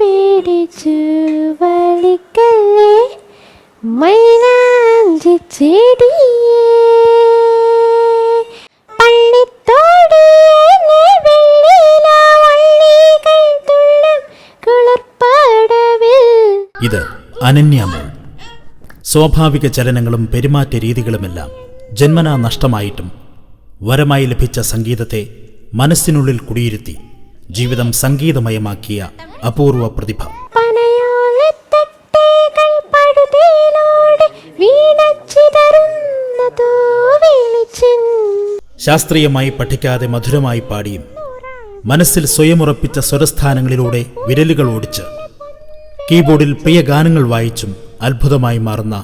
പിടിച്ചു വലിക്കല്ലേ? മൈനാഞ്ചി ചെടിയേ. ഇത് അനന്യാമോൾ സ്വാഭാവിക ചലനങ്ങളും പെരുമാറ്റ രീതികളുമെല്ലാം ജന്മനാ നഷ്ടമായിട്ടും വരമായി ലഭിച്ച സംഗീതത്തെ മനസ്സിനുള്ളിൽ കുടിയിരുത്തി ജീവിതം സംഗീതമയമാക്കിയ അപൂർവ പ്രതിഭ. ശാസ്ത്രീയമായി പഠിക്കാതെ മധുരമായി പാടിയും മനസ്സിൽ സ്വയമുറപ്പിച്ച സ്വരസ്ഥാനങ്ങളിലൂടെ വിരലുകൾ ഓടിച്ച് കീബോർഡിൽ പ്രിയ ഗാനങ്ങൾ വായിച്ചും അത്ഭുതമായി മാറുന്ന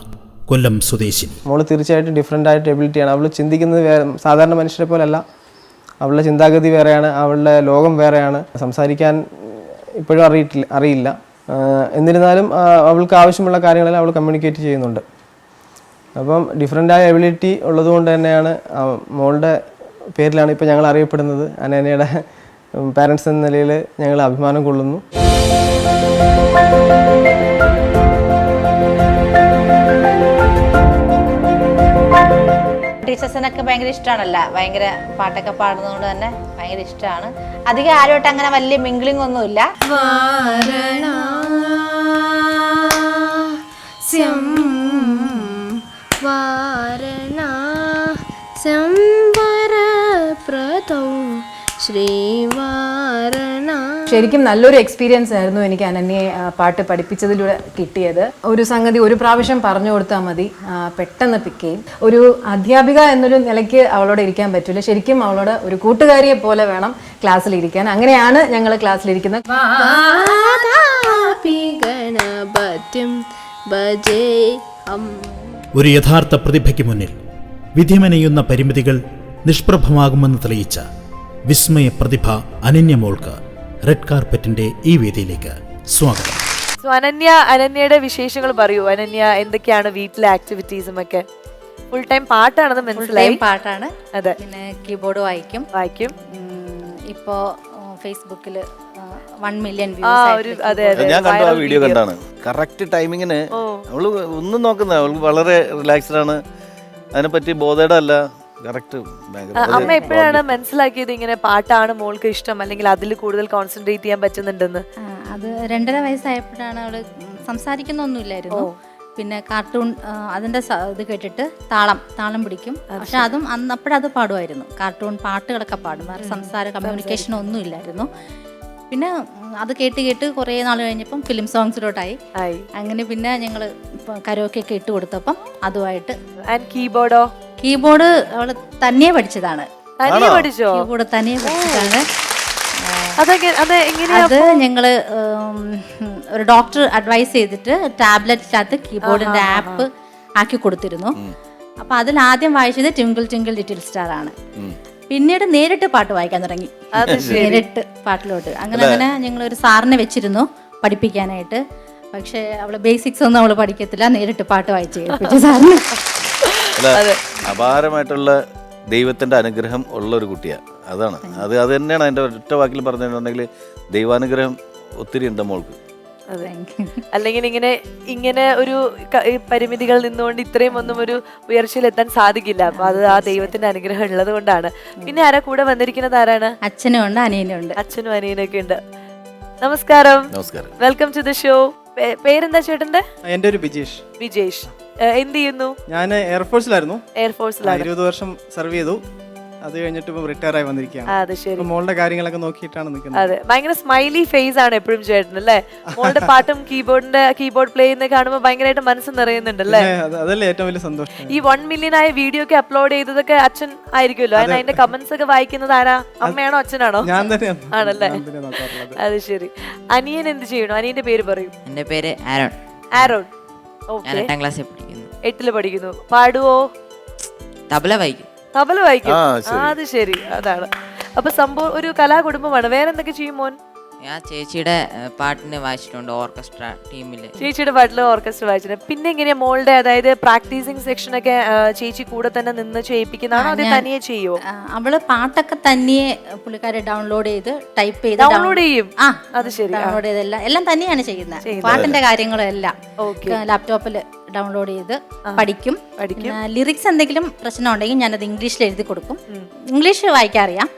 കൊല്ലം സ്വദേശി അവൾ തീർച്ചയായിട്ടും ഡിഫറെന്റ് ആയിട്ട് എബിലിറ്റിയാണ് അവൾ ചിന്തിക്കുന്നത് സാധാരണ മനുഷ്യരെ പോലല്ല. അവളുടെ ചിന്താഗതി വേറെയാണ് അവളുടെ ലോകം വേറെയാണ്. സംസാരിക്കാൻ ഇപ്പോഴും അറിയിട്ടില്ല അറിയില്ല. എന്നിരുന്നാലും അവൾക്ക് ആവശ്യമുള്ള കാര്യങ്ങളെല്ലാം അവൾ കമ്മ്യൂണിക്കേറ്റ് ചെയ്യുന്നുണ്ട്. അപ്പം ഡിഫറെന്റായ എബിലിറ്റി ഉള്ളതുകൊണ്ട് തന്നെയാണ് മോളുടെ പേരിലാണ് ഇപ്പോൾ ഞങ്ങൾ അറിയപ്പെടുന്നത്. അനേനയുടെ പാരൻസ് എന്ന നിലയിൽ ഞങ്ങൾ അഭിമാനം കൊള്ളുന്നു. ടീച്ചേഴ്സിനൊക്കെ ഭയങ്കര ഇഷ്ടമാണല്ല ഭയങ്കര പാട്ടൊക്കെ പാടുന്നതുകൊണ്ട് തന്നെ ഭയങ്കര ഇഷ്ടമാണ് അധികം ആരുമായിട്ട് അങ്ങനെ വലിയ മിംഗ്ലിംഗ് ഒന്നുമില്ല. ശ്രീവാരണ ശരിക്കും നല്ലൊരു എക്സ്പീരിയൻസ് ആയിരുന്നു എനിക്ക് അനന്യെ പാട്ട് പഠിപ്പിച്ചതിലൂടെ കിട്ടിയത്. ഒരു സംഗതി ഒരു പ്രാവശ്യം പറഞ്ഞു കൊടുത്താൽ മതി. പെട്ടെന്ന് പിക്ക് ചെയ്യും. ഒരു അധ്യാപിക എന്നൊരു നിലയ്ക്ക് അവളോട് ഇരിക്കാൻ പറ്റില്ല. ശരിക്കും അവളോട് ഒരു കൂട്ടുകാരിയെ പോലെ വേണം ക്ലാസ്സിൽ ഇരിക്കാൻ അങ്ങനെയാണ് ഞങ്ങൾ ക്ലാസ്സിലിരിക്കുന്നത്. ഒരു യഥാർത്ഥ പ്രതിഭയ്ക്ക് മുന്നിൽ വിധിമനയുന്ന പരിമിതികൾ നിഷ്പ്രഭമാകുമെന്ന് തെളിയിച്ച വിസ്മയ പ്രതിഭ അനന്യമോൾക്ക് റെഡ് കാർപ്പറ്റിന്റെ ഈ വേദിയിലേക്ക് സ്വാഗതം. സോ അനന്യ അനന്യയുടെ വിശേഷങ്ങൾ പറയൂ. അനന്യ എന്തൊക്കെയാണ് വീട്ടിലെ ആക്ടിവിറ്റീസും ഒക്കെ ഫുൾ ടൈം പാട്ടാണെന്ന് മനസ്സിലായി? പാട്ടാണ്. അതെ. പിന്നെ കീബോർഡ് വായിക്കും. വായിക്കും. ഇപ്പോ ഫേസ്ബുക്കിൽ വൺ മില്യൺ ഞാൻ കണ്ടു ആ വീഡിയോ കണ്ടാണ്. കറക്റ്റ് ടൈമിങ്ങിന് അവൾ ഒന്നും നോക്കുന്ന അവൾക്ക് വളരെ റിലാക്സ്ഡ് ആണ്. അതിനെപ്പറ്റി ആ, അമ്മ എപ്പോഴാണ് മനസ്സിലാക്കിയത് ഇങ്ങനെ പാട്ടാണ് മോൾക്ക് ഇഷ്ടം? അല്ലെങ്കിൽ അതിൽ കൂടുതൽ കോൺസെൻട്രേറ്റ് ചെയ്യാൻ പറ്റുന്നുണ്ടെന്ന്? അത് രണ്ടര വയസ്സായപ്പോഴാണ് അവൾ സംസാരിക്കുന്നൊന്നുമില്ലായിരുന്നു പിന്നെ കാർട്ടൂൺ അതിന്റെ ഇത് കേട്ടിട്ട് താളം താളം പിടിക്കും. പക്ഷെ അതും അന്ന് അപ്പോഴത് പാടുമായിരുന്നു. കാർട്ടൂൺ പാട്ടുകളൊക്കെ പാടും. വേറെ സംസാര കമ്മ്യൂണിക്കേഷൻ ഒന്നും ഇല്ലായിരുന്നു പിന്നെ അത് കേട്ട് കേട്ട് കുറേ നാൾ കഴിഞ്ഞപ്പം ഫിലിം സോങ്സിലോട്ടായി അങ്ങനെ പിന്നെ ഞങ്ങൾ കരോക്കെ ഒക്കെ ഇട്ട് കൊടുത്തപ്പം അതുമായിട്ട് കീബോർഡോ കീബോർഡ് അവൾ തനിയെ പഠിച്ചതാണ്. പഠിച്ചോ? കീബോർഡ് തനിയെ പഠിച്ചതാണ്. അത് ഞങ്ങൾ ഒരു ഡോക്ടർ അഡ്വൈസ് ചെയ്തിട്ട് ടാബ്ലറ്റിനകത്ത് കീബോർഡിന്റെ ആപ്പ് ആക്കി കൊടുത്തിരുന്നു. അപ്പൊ അതിൽ ആദ്യം വായിച്ചത് ട്വിങ്കിൾ ട്വിങ്കിൾ ലിറ്റിൽ സ്റ്റാർ ആണ്. പിന്നീട് നേരിട്ട് പാട്ട് വായിക്കാൻ തുടങ്ങി. നേരിട്ട് പാട്ടിലോട്ട്. അങ്ങനെ അങ്ങനെ ഞങ്ങൾ ഒരു സാറിനെ വെച്ചിരുന്നു പഠിപ്പിക്കാനായിട്ട്. പക്ഷെ അവൾ ബേസിക്സ് ഒന്നും അവൾ പഠിക്കത്തില്ല. നേരിട്ട് പാട്ട് വായിച്ചു കേൾപ്പിച്ചു സാറിന്. അപാരമായിട്ടുള്ള ദൈവത്തിന്റെ അനുഗ്രഹം ഉള്ള ഒരു കുട്ടിയാണ് അതാണ്. അത് അത് തന്നെയാണ് എന്റെ ഒറ്റ വാക്കിൽ പറഞ്ഞിട്ടുണ്ടെങ്കിൽ ദൈവാനുഗ്രഹം ഒത്തിരി ഉണ്ട് മോൾക്ക്. അല്ലെങ്കിൽ ഇങ്ങനെ ഇങ്ങനെ ഒരു പരിമിതികൾ നിന്നുകൊണ്ട് ഇത്രയും ഒന്നും ഒരു ഉയർച്ചയിലെത്താൻ സാധിക്കില്ല. അപ്പൊ അത് ആ ദൈവത്തിന്റെ അനുഗ്രഹം ഉള്ളത് കൊണ്ടാണ്. പിന്നെ ആരാ കൂടെ വന്നിരിക്കുന്നത്? ആരാണ്? അച്ഛനും ഉണ്ട് അനിയനും ഉണ്ട്. അച്ഛനും അനിയനൊക്കെ ഉണ്ട്. നമസ്കാരം. നമസ്കാരം. വെൽക്കം ടു ദ ഷോ പേരെന്താ ചേട്ടന്റെ എന്റെ ഒരു ബിജേഷ്. വിജേഷ് ഏ, എന്ത് ചെയ്യുന്നു ഞാൻ എയർഫോഴ്സിലായിരുന്നു എയർഫോഴ്സിലാണ് ഇരുപത് വർഷം സെർവ് ചെയ്തു. അത് കഴിഞ്ഞിട്ട് ഇപ്പം റിട്ടയർ ആയി വന്നിരിക്കുകയാണ്. ആ, ശരി. ഇപ്പം മോളുടെ കാര്യങ്ങളൊക്കെ നോക്കിയിട്ടാണ് നിൽക്കുന്നത്. അതെ. ഭയങ്കര സ്മൈലി ഫേസ് ആണ് എപ്പോഴും ചേട്ടൻ അല്ലേ? മോളുടെ പാട്ടും കീബോർഡിന്റെ കീബോർഡ് പ്ലേ ചെയ്യുന്ന കാണുമ്പോൾ ഭയങ്കരമായിട്ട് മനസ്സ് നിറയുന്നുണ്ട് അല്ലേ? അതല്ലേ ഏറ്റവും വലിയ സന്തോഷം. ഈ വൺ മില്യൺ ആയ വീഡിയോ ഒക്കെ അപ്ലോഡ് ചെയ്തതൊക്കെ അച്ഛൻ ആയിരിക്കുമല്ലോ? അതിന് അതിന്റെ കമന്റ്സ് ഒക്കെ വായിക്കുന്നത് ആരാ? അമ്മയാണോ അച്ഛനാണോ? ഞാൻ തന്നെയാണ് ആണല്ലേ? അത് ശരി. അനിയൻ എന്ത് ചെയ്യണോ അനിയന്റെ പേര് പറയൂ. എന്റെ പേര് ആരോൺ. ആരോൺ. ഞാൻ എട്ടാം ക്ലാസ്സിൽ പഠിക്കുന്നു. എട്ടിൽ പഠിക്കുന്നു. പാടുവോ? തബല വായിക്കും. തബല വായിക്കും? ആ, ആ, അത് ശരി. അതാണ്. അപ്പൊ സംഭവം ഒരു കലാകുടുംബമാണ്. വേറെന്തൊക്കെ ചെയ്യും മോൻ? ഞാൻ ചേച്ചിയുടെ പാട്ടിനെ വായിച്ചിട്ടുണ്ട് ഓർക്കസ്ട്ര ടീമിൽ ചേച്ചിയുടെ പാട്ടിൽ ഓർക്കസ്ട്ര വായിച്ചിട്ടുണ്ട്. പിന്നെ എങ്ങനെയാ മോളുടെ അതായത് പ്രാക്ടീസിങ് സെക്ഷൻ ഒക്കെ ചേച്ചി കൂടെ തന്നെ നിന്ന് ചെയ്യിപ്പിക്കുന്നതാണോ അത് തനിയെ ചെയ്യുമോ അവൾ പാട്ടൊക്കെ തനിയെ പുള്ളിക്കാരെ ഡൗൺലോഡ് ചെയ്ത് ടൈപ്പ് ചെയ്ത് ഡൗൺലോഡ് ചെയ്യും. ആ അത് ശരി. ഡൗൺലോഡ് ചെയ്തെല്ലാം എല്ലാം തന്നെയാണ് ചെയ്യുന്നത്. പാട്ടിന്റെ കാര്യങ്ങളും എല്ലാം ലാപ്ടോപ്പിൽ ലാപ്ടോപ്പിൽ ഡൗൺലോഡ് ചെയ്ത് പഠിക്കും. പഠിക്കും. ലിറിക്സ് എന്തെങ്കിലും പ്രശ്നം ഉണ്ടെങ്കിൽ ഞാനത് ഇംഗ്ലീഷിൽ എഴുതി കൊടുക്കും. ഇംഗ്ലീഷ് വായിക്കാൻ അറിയാം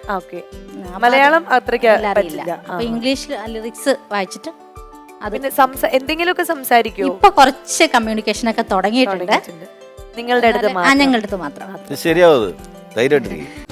മലയാളം അത്രയ്ക്ക് ഇംഗ്ലീഷ് അറിയില്ല. അപ്പൊ ഇംഗ്ലീഷിൽ ലിറിക്സ് വായിച്ചിട്ട് എന്തെങ്കിലുമൊക്കെ സംസാരിക്കോ. ഇപ്പൊ കുറച്ച് കമ്മ്യൂണിക്കേഷൻ ഒക്കെ തുടങ്ങിയിട്ടുണ്ട്. നിങ്ങളുടെ അടുത്ത് ആ ഞങ്ങളുടെ അടുത്ത് മാത്രം. ഇത് ശരിയാവും ധൈര്യമായിട്ടിരിക്കും.